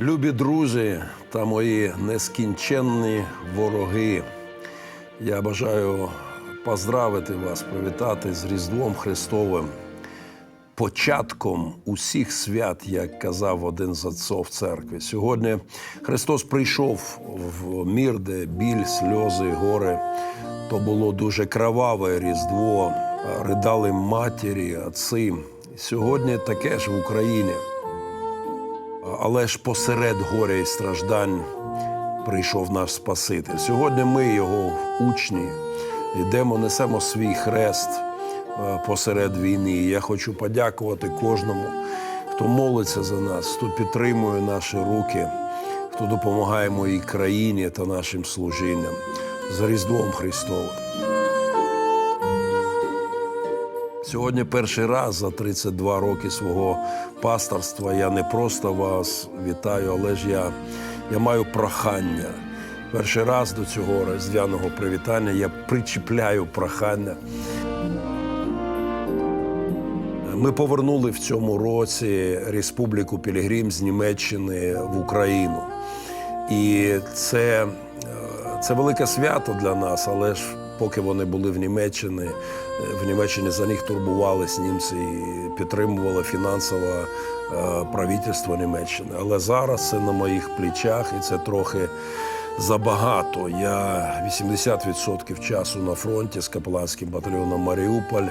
Любі друзі та мої нескінченні вороги. Я бажаю поздравити вас, привітати з Різдвом Христовим, початком усіх свят, як казав один з отців церкви. Сьогодні Христос прийшов в мір, де біль, сльози, горе. То було дуже кроваве Різдво, ридали матері, отці. Сьогодні таке ж в Україні. Але ж посеред горя і страждань прийшов наш Спаситель. Сьогодні ми, його учні, йдемо, несемо свій хрест е, посеред війни. Я хочу подякувати кожному, хто молиться за нас, хто підтримує наші руки, хто допомагає моїй країні та нашим служінням з Різдвом Христовим. Сьогодні перший раз за 32 роки свого пасторства я не просто вас вітаю, але ж я, я маю прохання. Перший раз до цього різдвяного привітання я причіпляю прохання. Ми повернули в цьому році Республіку Пілігрим з Німеччини в Україну. І це, е, це велике свято для нас, але ж поки вони були в Німеччині, е, в Німеччині за них турбувались німці і підтримувало фінансове правительство Німеччини. Але зараз це на моїх плечах, і це трохи забагато. Я 80% часу на фронті з капеланським батальйоном Маріуполь.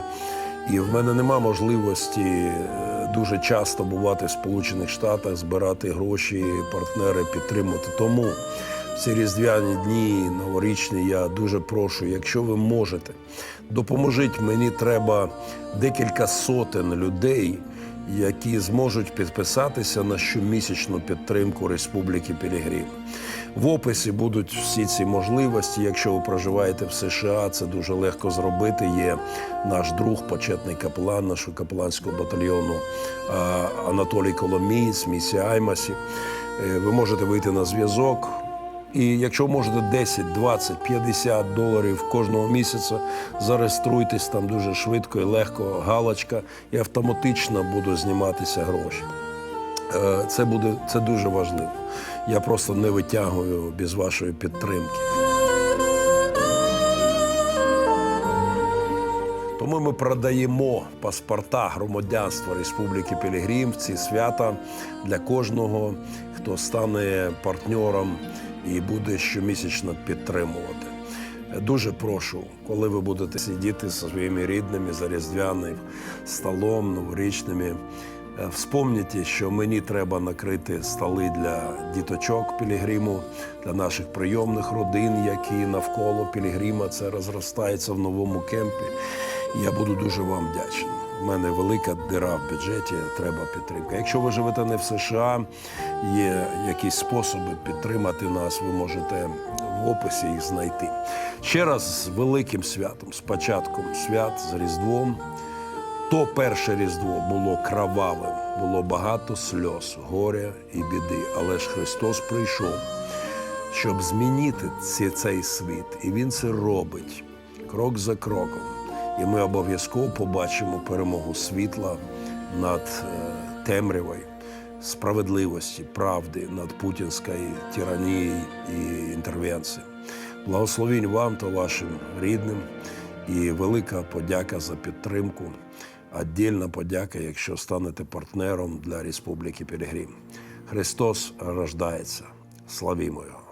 І в мене нема можливості е, дуже часто бувати в Сполучених Штатах, збирати гроші, партнери підтримати. Тому в ці різдвяні дні, новорічні, я дуже прошу, якщо ви можете, допоможіть мені треба декілька сотень людей, які зможуть підписатися на щомісячну підтримку Республіки Пілігрим. В описі будуть всі ці можливості. Якщо ви проживаєте в США, це дуже легко зробити. Є наш друг, почетний капелан нашого капеланського батальйону Анатолій Коломієць, місія Аймасі. Е, Ви можете вийти на зв'язок. І якщо можете 10, 20, 50 доларів кожного місяця, зареєструйтесь там дуже швидко і легко, галочка, і автоматично будуть зніматися гроші. Е, Це буде це дуже важливо. Я просто не витягую без вашої підтримки. Тому ми продаємо паспорта громадянства Республіки Пілігрим в ці свята для кожного, хто стане партнером і буде щомісячно підтримувати. Дуже прошу, коли ви будете сидіти зі своїми рідними за різдвяним столом, новорічними. Е, Вспомніть, що мені треба накрити столи для діточок Пілігриму, для наших прийомних родин, які навколо Пілігрима це розростається в новому кемпі. Я буду дуже вам вдячний. У мене велика дира в бюджеті, треба підтримка. Якщо ви живете не в США, є якісь способи підтримати нас, ви можете в описі їх знайти. Ще раз з великим святом, з початком свят, з Різдвом. То перше Різдво було кровавим, було багато сльоз, горя і біди. Але ж Христос прийшов, щоб змінити ці- цей світ. І Він це робить крок за кроком. І ми обов'язково побачимо перемогу світла над е, темрявою, справедливості, правди, над путінською тиранією і інтервенцією. Благословінь вам та вашим рідним і велика подяка за підтримку. Отдільна подяка, якщо станете партнером для Республіки Пілігрим. Христос рождається. Славімо Його!